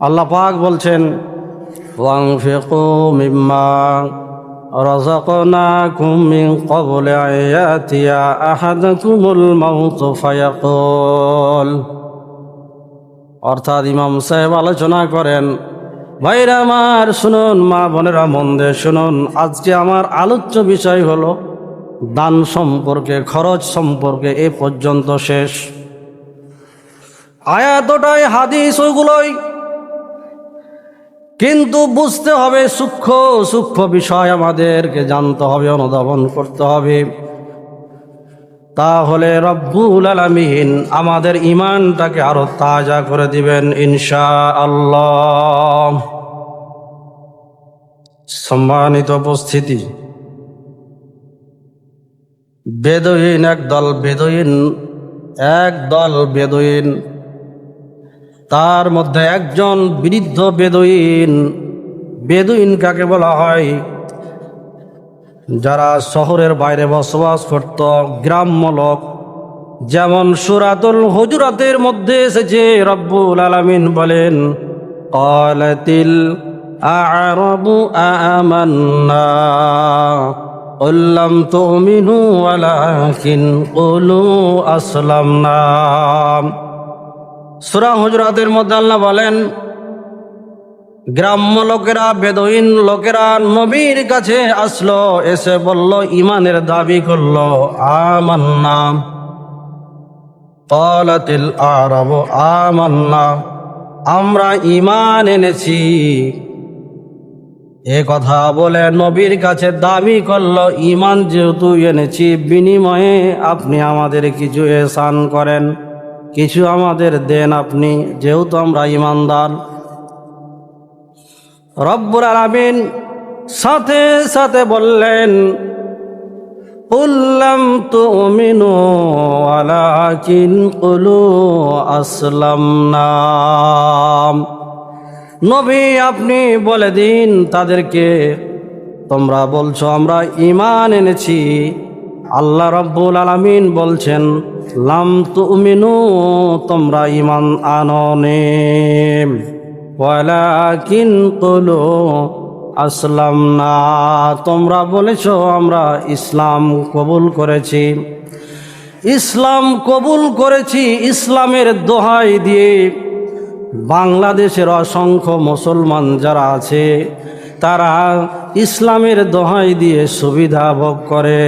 আল্লাহ পাক বলছেন وَأَنفِقُوا مِمَّا رَزَقْنَاكُم مِّن قَبْلِ أَن يَأْتِيَ أَحَدَكُمُ الْمَوْتُ فَيَقُولَ অর্থাৎ ইমাম সাহেব আলোচনা করেন ভাইরা আমার শুনুন মা বোনেরা মন দিয়ে শুনুন আজকে আমার আলোচ্য বিষয় হলো দান সম্পর্কে খরচ সম্পর্কে এ পর্যন্ত শেষ আয়াতটাই হাদিস ওগুলোই কিন্তু বুঝতে হবে সূক্ষ্ম সূক্ষ্ম বিষয় আমাদেরকে জানতে হবে, অনুধাবন করতে হবে। তাহলে রব্বুল আলমিন আমাদের ইমানটাকে আরও তাজা করে দিবেন ইনশা আল্লাহ সম্মানিত উপস্থিতি, বেদইন একদল বেদইন একদল, বেদইন তার মধ্যে একজন বৃদ্ধ বেদইন বেদুইন কাকে বলা হয় যারা শহরের বাইরে বসবাস করত গ্রাম্য লোক যেমন সুরাতুল হুজুরাতের মধ্যে এসেছে রব্বুল আলামিন বলেন قالتل أعرب آمنا قل لم تؤمنوا ولكن قولوا أسلمنا সুরা হুজরাতের মধ্যে আল্লাহ বলেন, গ্রাম্য লোকেরা বেদইন লোকেরা নবীর কাছে আসলো, এসে বলল, ইমানের দাবি করল, আমান্না। কলাতিল আরব, আমান্না। আমরা ইমান এনেছি। এ কথা বলে নবীর কাছে দাবি করল ইমান যেহেতু এনেছি, বিনিময়ে আপনি আমাদের কিছু এসান করেন। কিছু আমাদের দেন আপনি, যেহেতু আমরা ইমানদার। রব্বুর আলামিন সাথে সাথে বললেন কুল্লাম তুমিনু ওয়ালাকিন কুলু আসলামনা। নবী আপনি বলে দিন তাদেরকে, তোমরা বলছো আমরা ইমান এনেছি। আল্লাহ রব্বুল আলামিন বলছেন লাম তুমিনু, তোমরা ইমান আননে। ওয়ালাকিন কুলু আসলাম না তোমরা বলেছ, আমরা ইসলাম কবুল করেছি। ইসলাম কবুল করেছি ইসলামের দোহাই দিয়ে। বাংলাদেশের অসংখ্য মুসলমান যারা আছে, তারা ইসলামের দোহাই দিয়ে সুবিধা ভোগ করে।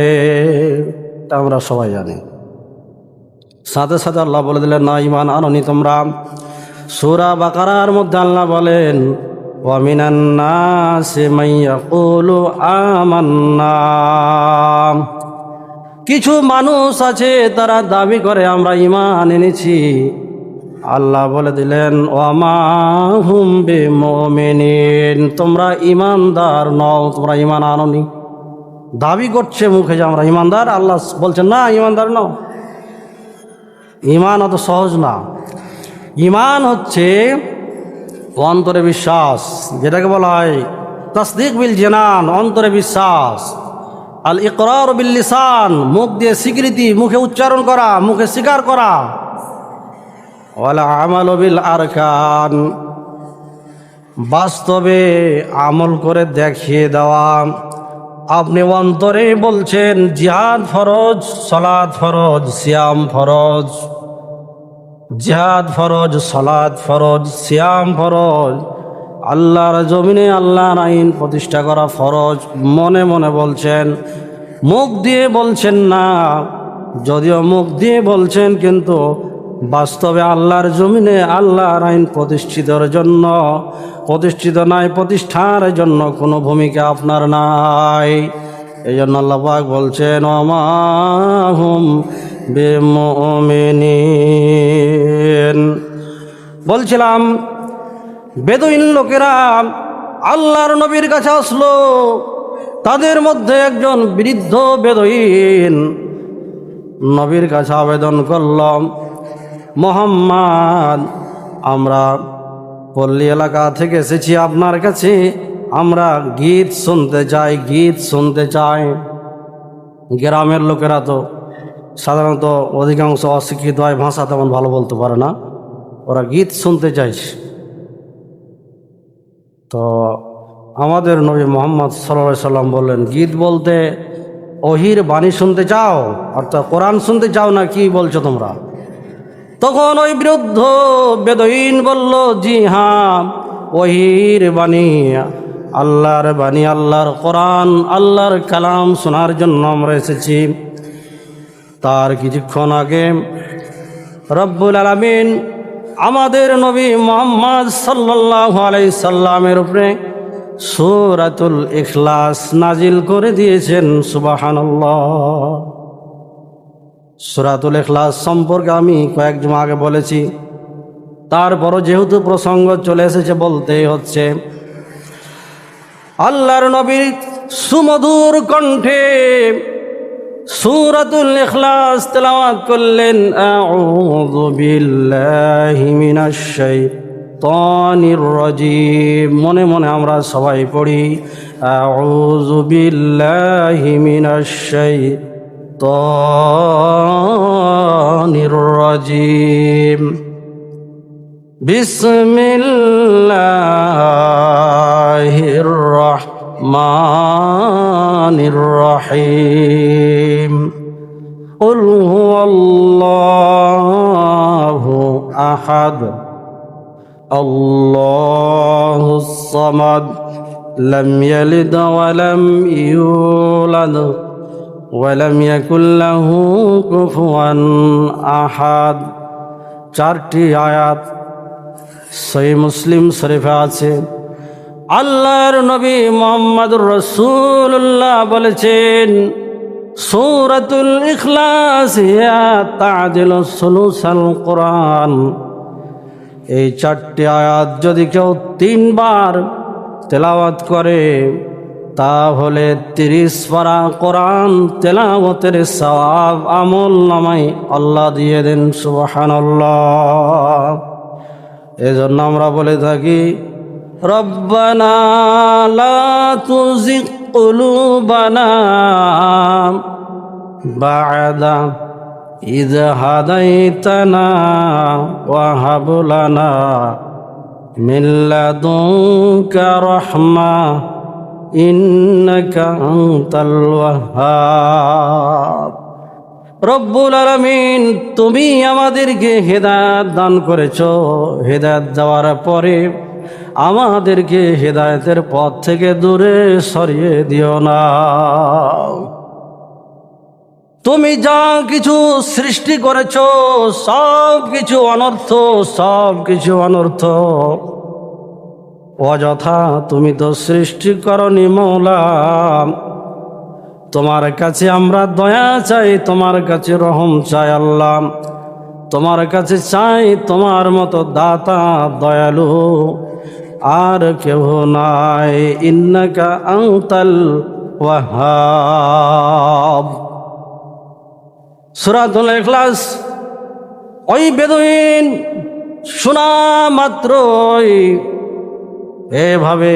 তা আমরা সবাই জানি। সাথে সাথে আল্লাহ বলে দিলেন, না ইমান আননি তোমরা। সুরা বাকারার মধ্যে আল্লাহ বলেন কিছু মানুষ আছে তারা দাবি করে, আমরা ইমান এনেছি। আল্লাহ বলে দিলেন ওয়ামাহুম বে তোমরা ইমানদার নও, তোমরা ইমান আননি। দাবি করছে মুখে যে আমরা ইমানদার আল্লাহ বলছেন, না ইমানদার নও। ইমান অত সহজ না। ইমান হচ্ছে অন্তরে বিশ্বাস, যেটাকে বলা হয় তসদিক বিল জেনান, অন্তরে বিশ্বাস। আল ইকরার বিল লিসান, মুখ দিয়ে স্বীকৃতি, মুখে উচ্চারণ করা, মুখে স্বীকার করা। আমাল বিল আরকান, বাস্তবে আমল করে দেখিয়ে দেওয়া। আপনি অন্তরে বলছেন, জিহাদ ফরজ, সলাদ ফরজ, সিয়াম ফরজ। জিহাদ ফরজ, সলাদ ফরজ, সিয়াম ফরজ। আল্লাহর জমিনে আল্লাহর আইন প্রতিষ্ঠা করা ফরজ। মনে মনে বলছেন, মুখ দিয়ে বলছেন না। যদিও মুখ দিয়ে বলছেন, কিন্তু বাস্তবে আল্লাহর জমিনে আল্লাহর আইন প্রতিষ্ঠিতর জন্য, প্রতিষ্ঠিত নাই, প্রতিষ্ঠার জন্য কোনো ভূমিকা আপনার নাই। এই জন্য আল্লাহ পাক বলছেন বলছিলাম, বেদুইন লোকেরা আল্লাহর নবীর কাছে আসলো, তাদের মধ্যে একজন বৃদ্ধ বেদুইন নবীর কাছে আবেদন করলাম। মোহাম্মদ, আমরা পল্লী এলাকা থেকে এসেছি আপনার কাছে, আমরা গীত শুনতে চাই, গীত শুনতে চাই। গ্রামের লোকেরা তো সাধারণত অধিকাংশ অশিক্ষিত হয়, ভাষা তেমন ভালো বলতে পারে না। ওরা গীত শুনতে চাইছে তো আমাদের নবী মোহাম্মদ সাল্লা সাল্লাম বললেন, গীত বলতে অহির বাণী শুনতে চাও, অর্থাৎ কোরআন শুনতে চাও না, কি বলছো তোমরা? তখন ওই বিরুদ্ধ বেদইন বলল, জি হ্যাঁ ওহির বাণী। আল্লাহর বাণী, আল্লাহর কোরআন, আল্লাহর কালাম শোনার জন্য আমরা এসেছি। তার কিছুক্ষণ আগে রব্বুল আলমিন আমাদের নবী মোহাম্মদ সাল্লাহ আলাই সাল্লামের উপরে সুরাতুল ইখলাস নাজিল করে দিয়েছেন সুবাহান্লাহ সুরাতুল ইখলাস সম্পর্কে আমি কয়েক জমা আগে বলেছি। তারপরও যেহেতু প্রসঙ্গ চলে এসেছে, বলতেই হচ্ছে, আল্লাহর নবীর সুমধুর কণ্ঠে সুরাতুল ইখলাস তেলাওয়াত করলেন মনে মনে আমরা সবাই পড়ি, আউযু الشيطان الرجيم بسم الله الرحمن الرحيم قل هو الله احد الله الصمد لم يلد ولم يولد ওয়ালাম ইয়াকুল্লাহু কুফুয়ান আহাদ। চারটি আয়াত সহি মুসলিম শরীফে আছে। আল্লাহর নবী মোহাম্মদুর রসুল্লাহ বলেছেন, সৌরাতুল ইখলাস তাজিল সলুসাল কোরআন। এই চারটি আয়াত যদি কেউ তিনবার তেলাওয়াত করে তাহলে তিরিশ পারা কোরআন তেলাওয়াতের সওয়াব আমল নামাই আল্লাহ দিয়ে দেন সুবহানাল্লাহ এজন্য আমরা বলে থাকি রব্বানা লা তুজিগ কুলুবানা বা'দা إذ هديتنا وهب لنا من لدنك رحمة إنك أنت الوهاب রব্বুল আলমিন তুমি আমাদেরকে হেদায়ত দান করেছ হেদায়ত দেওয়ার পরে আমাদেরকে হেদায়তের পথ থেকে দূরে সরিয়ে দিও না তুমি যা কিছু সৃষ্টি করেছ সব কিছু অনর্থ সব কিছু অনর্থ অযথা তুমি তো সৃষ্টি করনি মৌলা। তোমার কাছে আমরা দয়া চাই, তোমার কাছে রহম চাই আল্লাহ। তোমার কাছে চাই তোমার মতো দাতা দয়ালু। আর কেহ নাই, ইন্নাকা আংতাল ওয়াহাব। সুরাতুল ইখলাস, ওই বেদুইন শোনা মাত্রই এভাবে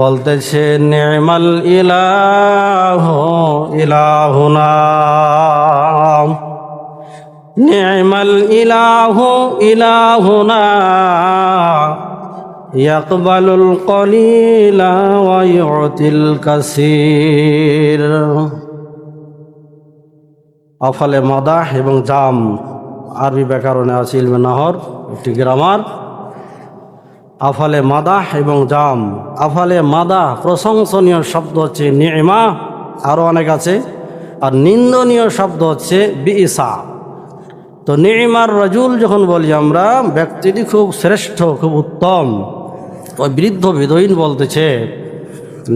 বলতেছে, নেমাল ইলাহ ইলাহুনা নেমাল ইলাহ ইলাহুনা ইয়াকবালুল কলিলা ওয়া ইউতিল কাসীর। আফালে মাদাহ এবং জাম, আরবি ব্যাকরণে আছে ইলমে নহর, একটি গ্রামার। আফালে মাদাহ এবং জাম। আফালে মাদাহ প্রশংসনীয় শব্দ হচ্ছে নিয়মা আরও অনেক আছে। আর নিন্দনীয় শব্দ হচ্ছে বিইসা তো নিয়মার রজুল যখন বলি আমরা, ব্যক্তিটি খুব শ্রেষ্ঠ, খুব উত্তম, ওই বৃদ্ধ বিদয়ীন বলতেছে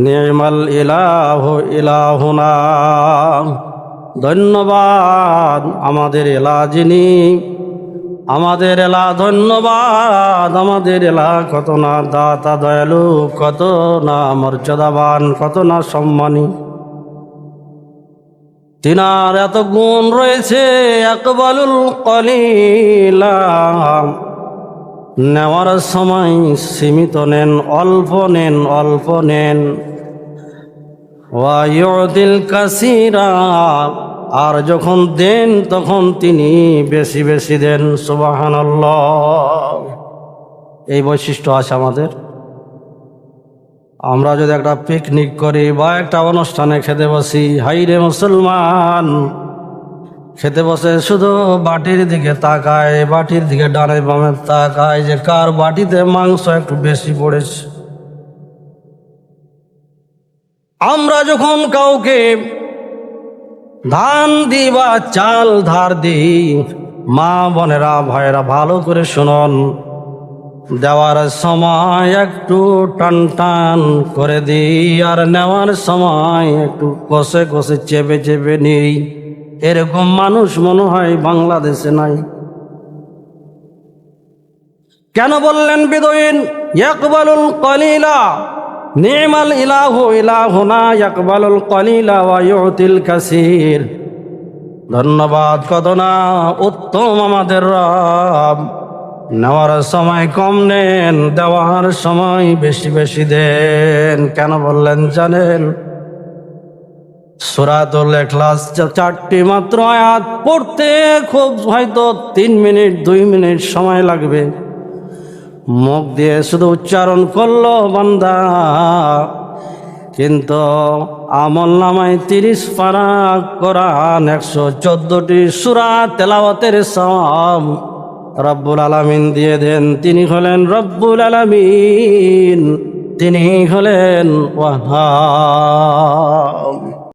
নিয়মাল ইলাহ ইলাহুনা, ধন্যবাদ আমাদের এলা যিনি আমাদের এলা ধন্যবাদ, আমাদের এলা কত না দাতা দয়ালু, কত না মর্যাদাবান, কত না সম্মানী। তিনার এত গুণ রয়েছে একবালুল কলিলা। নেওয়ার সময় সীমিত নেন, অল্প নেন অল্প নেন। ওয়াইদিল কাসিরা। আর যখন দেন, তখন তিনি বেশি বেশি দেন সুবাহান এই বৈশিষ্ট্য আছে আমাদের। আমরা যদি একটা পিকনিক করি বা একটা অনুষ্ঠানে খেতে বসি হাই রে মুসলমান। খেতে বসে শুধু বাটির দিকে তাকায়, বাটির দিকে ডানে বামে তাকায় যে কার বাটিতে মাংস একটু বেশি পড়েছে। আমরা যখন কাউকে ধান দিই বা চাল ধার দিই। মা বোনেরা, ভাইয়েরা, ভালো করে শুনুন। দেওয়ার সময় একটু টান টান করে দিই, আর নেওয়ার সময় একটু কষে কষে চেপে চেপে নিই। এরকম মানুষ মনে হয় বাংলাদেশে নাই। কেন বললেন বিদয়ীন ইয়াকবালুল কলিলা। নিমাল ইলাহু ইলাহুনা ইয়াকবালুল কলিলা ওয়া ইউতিল কাসির। ধন্যবাদ কত না উত্তম আমাদের রব। নেওয়ার সময় কম নেন, দেওয়ার সময় বেশি বেশি দেন। কেন বললেন জানেন? সুরাতুল এখলাস চারটি মাত্র আয়াত, পড়তে খুব হয়তো তিন মিনিট, দুই মিনিট সময় লাগবে। মুখ দিয়ে শুধু উচ্চারণ করল বান্দা। কিন্তু আমল নামায় তিরিশ পারা কোরআন, একশো চোদ্দটি সুরা তেলাওয়াতের সব রব্বুল আলামিন দিয়ে দেন। তিনি হলেন রব্বুল আলামিন, তিনি হলেন ওয়াহাব